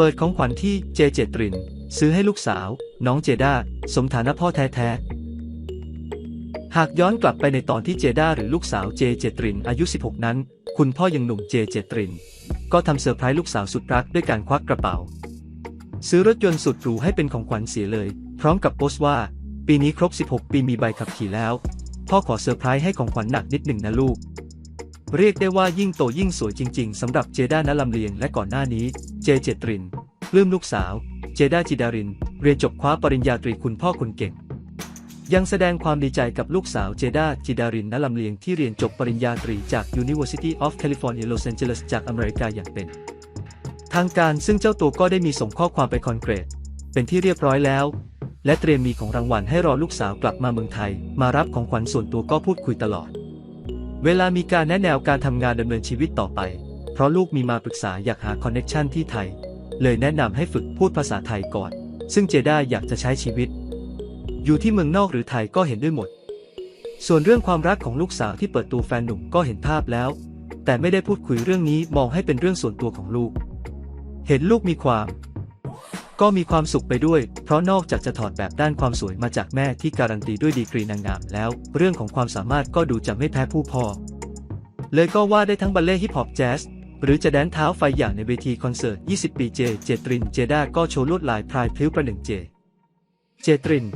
เปิดของขวัญที่เจเจตริน ซื้อให้ลูกสาว น้องเจด้าสมฐานะพ่อแท้ๆ หากย้อนกลับไปในตอนที่เจด้าหรือลูกสาวเจเจตรินอายุ 16 นั้น คุณพ่อยังหนุ่มเจเจตริน ก็ทำเซอร์ไพรส์ลูกสาวสุดรักด้วยการควักกระเป๋า ซื้อรถยนต์สุดหรูให้เป็นของขวัญเสียเลย พร้อมกับโพสต์ว่า ปีนี้ครบ 16 ปีมีใบขับขี่แล้ว พ่อขอเซอร์ไพรส์ให้ของขวัญหนักนิดหนึ่งนะลูก เรียกได้ว่ายิ่งโตยิ่งสวยจริงๆสำหรับเจด้าณลำเลียงและก่อนหน้านี้ เจเจตรินปลื้มลูกสาว เจด้าจิดาริน เรียนจบคว้าปริญญาตรีคุณพ่อคนเก่ง ยังแสดงความดีใจกับลูกสาวเจด้าจิดารินณลำเลียงที่เรียนจบปริญญาตรีจาก University of California Los Angeles จากอเมริกาอย่างเป็น ทางการซึ่งเจ้าตัวก็ได้มีส่งข้อความไปคอนเกรสเป็นที่เรียบร้อยแล้ว และเตรียมมีของรางวัลให้รอลูกสาวกลับมาเมืองไทย มารับของขวัญส่วนตัวก็พูดคุยตลอด เวลามีการแนะแนวการทำงานดำเนินชีวิตต่อไป เพราะลูกมีมาปรึกษาอยากหาคอนเน็ชันที่ไทย เลยแนะนำให้ฝึกพูดภาษาไทยก่อน ซึ่งเจด้าอยากจะใช้ชีวิต อยู่ที่เมืองนอกหรือไทยก็เห็นด้วยหมด ส่วนเรื่องความรักของลูกสาวที่เปิดตัวแฟนหนุ่มก็เห็นภาพแล้ว แต่ไม่ได้พูดคุยเรื่องนี้มองให้เป็นเรื่องส่วนตัวของลูก เห็นลูกมีความ ก็มีความสุขไปด้วย เพราะนอกจากจะถอดแบบด้านความสวยมาจากแม่ที่การันตีด้วยดีกรีนางงามแล้ว เรื่องของความสามารถก็ดูจะไม่แพ้ผู้พ่อเลยก็ว่าได้ทั้งบัลเล่ฮิปฮอปแจ๊สหรือจะแดนเท้าไฟอย่างในเวทีคอนเสิร์ต 20 ปีเจ เจตริน เจด้าก็โชว์ลวดลายพรายพลิ้วประหนึ่งเจ เจตริน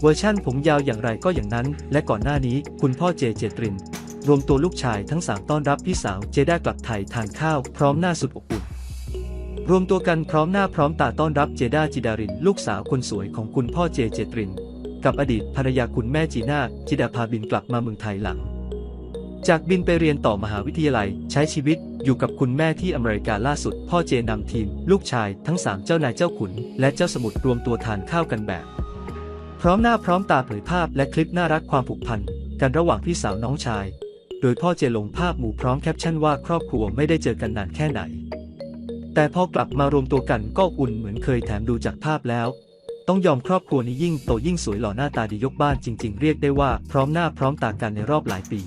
เวอร์ชั่นผมยาวอย่างไรก็อย่างนั้น และก่อนหน้านี้คุณพ่อเจ เจตริน รวมตัวลูกชายทั้งสามต้อนรับพี่สาวเจด้ากลับไทยทานข้าวพร้อมหน้าสุดอบอุ่น รวมตัวกันพร้อมหน้าพร้อมตาต้อนรับเจด้าจิดาริน ลูกสาวคนสวยของคุณพ่อเจเจตริน กับอดีตภรรยาคุณแม่จีน่าจิดาพาบินกลับมาเมืองไทยหลัง จากบินไปเรียนต่อมหาวิทยาลัยใช้ชีวิตอยู่กับคุณแม่ที่อเมริกาล่าสุด พ่อเจนำทีม ลูกชายทั้งสามเจ้านายเจ้าขุน และเจ้าสมุทรรวมตัวทานข้าวกันแบบ พร้อมหน้าพร้อมตาเผยภาพและคลิปน่ารักความผูกพันกันระหว่างพี่สาวน้องชาย โดยพ่อเจลงภาพหมู่พร้อมแคปชั่นว่าครอบครัวไม่ได้เจอกันนานแค่ไหน แต่พอกลับมารวมตัวกันก็อุ่นเหมือนเคยแถมดูจากภาพแล้ว ต้องยอมครอบครัวนี้ยิ่งโตยิ่งสวยหล่อหน้าตาดียกบ้านจริง ๆ เรียกได้ว่าพร้อมหน้าพร้อมตากันในรอบหลายปี